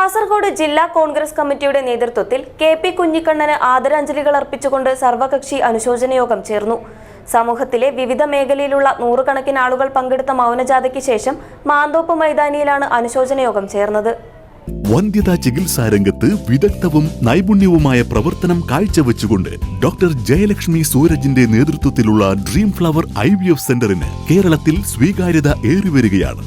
കാസർഗോഡ് ജില്ലാ കോൺഗ്രസ് കമ്മിറ്റിയുടെ നേതൃത്വത്തിൽ കെ പി കുഞ്ഞിക്കണ്ണന് ആദരാഞ്ജലികൾ അർപ്പിച്ചുകൊണ്ട് സർവകക്ഷി അനുശോചന യോഗം ചേർന്നു. സമൂഹത്തിലെ വിവിധ മേഖലയിലുള്ള നൂറുകണക്കിന് ആളുകൾ പങ്കെടുത്ത മൗനജാഥയ്ക്ക് ശേഷം മാന്തോപ്പ് മൈതാനിയിലാണ് അനുശോചന യോഗം ചേർന്നത്. വന്ധ്യതാ ചികിത്സാ രംഗത്ത് വിദഗ്ധവും നൈപുണ്യവുമായ പ്രവർത്തനം കാഴ്ചവെച്ചുകൊണ്ട് ഡോക്ടർ ജയലക്ഷ്മി സൂരജിന്റെ നേതൃത്വത്തിലുള്ള dream flower I V F സെന്ററിന് കേരളത്തിൽ സ്വീകാര്യത ഏറിവരികയാണ്.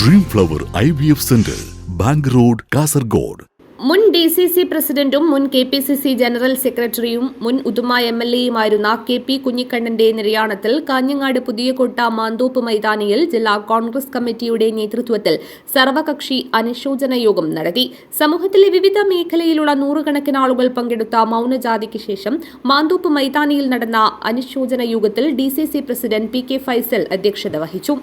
Dream flower I V F centre bank road Kasaragod. മുൻ ഡി സി സി പ്രസിഡന്റും മുൻ K P C C general സെക്രട്ടറിയും മുൻ ഉദുമ എം എൽ എയുമായിരുന്ന കെ പി കുഞ്ഞിക്കണ്ണന്റെ നിര്യാണത്തിൽ കാഞ്ഞങ്ങാട് പുതിയകോട്ട മാന്തോപ്പ് മൈതാനിയിൽ ജില്ലാ കോൺഗ്രസ് കമ്മിറ്റിയുടെ നേതൃത്വത്തിൽ സർവകക്ഷി അനുശോചന യോഗം നടത്തി. സമൂഹത്തിലെ വിവിധ മേഖലയിലുള്ള നൂറുകണക്കിന് ആളുകൾ പങ്കെടുത്ത മൗനജാതിക്ക് ശേഷം മാന്തോപ്പ് മൈതാനിയിൽ നടന്ന അനുശോചന യോഗത്തിൽ D C C president P K Faisal അധ്യക്ഷത വഹിച്ചു.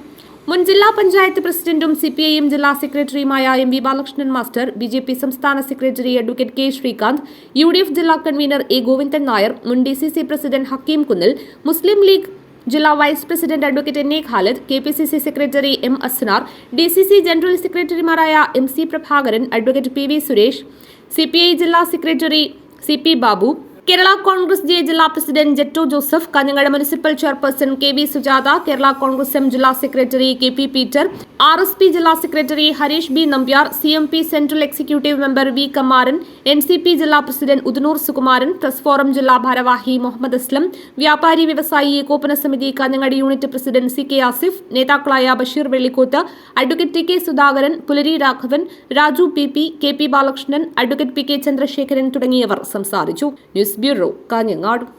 മുൻ ജില്ലാ പഞ്ചായത്ത് പ്രസിഡന്റും സി പി ഐ എം ജില്ലാ സെക്രട്ടറിയുമായ M V Balakrishnan master B J P സംസ്ഥാന secretary advocate K Srikanth U D F ജില്ലാ കൺവീനർ എ ഗോവിന്ദൻ നായർ മുൻ D C C president Hakeem Kunnil Muslim League ജില്ലാ vice president advocate N A Khalid K P C C secretary M Asnar D C C general സെക്രട്ടറിമാരായ M C Prabhakaran advocate P V Suresh C P I ജില്ലാ secretary C P Babu Kerala Congress J ജില്ലാ president Jetto Joseph Kanhangad municipal chairperson K V Sujatha Kerala Congress M ജില്ലാ secretary K P Peter R S P ജില്ലാ secretary Harish B Nambiar C M P central executive member V Kamaran N C P ജില്ലാ president Udinoor Sukumaran press forum ജില്ലാ ഭാരവാഹി മുഹമ്മദ് അസ്ലം വ്യാപാരി വ്യവസായി ഏകോപന സമിതി Kanhangad unit president C K Asif നേതാക്കളായ Basheer Vellikoth advocate T K Sudhakaran Pulari Raghavan Raju P P K P Balakrishnan advocate P K Chandrasekharan തുടങ്ങിയവർ സംസാരിച്ചു. News bureau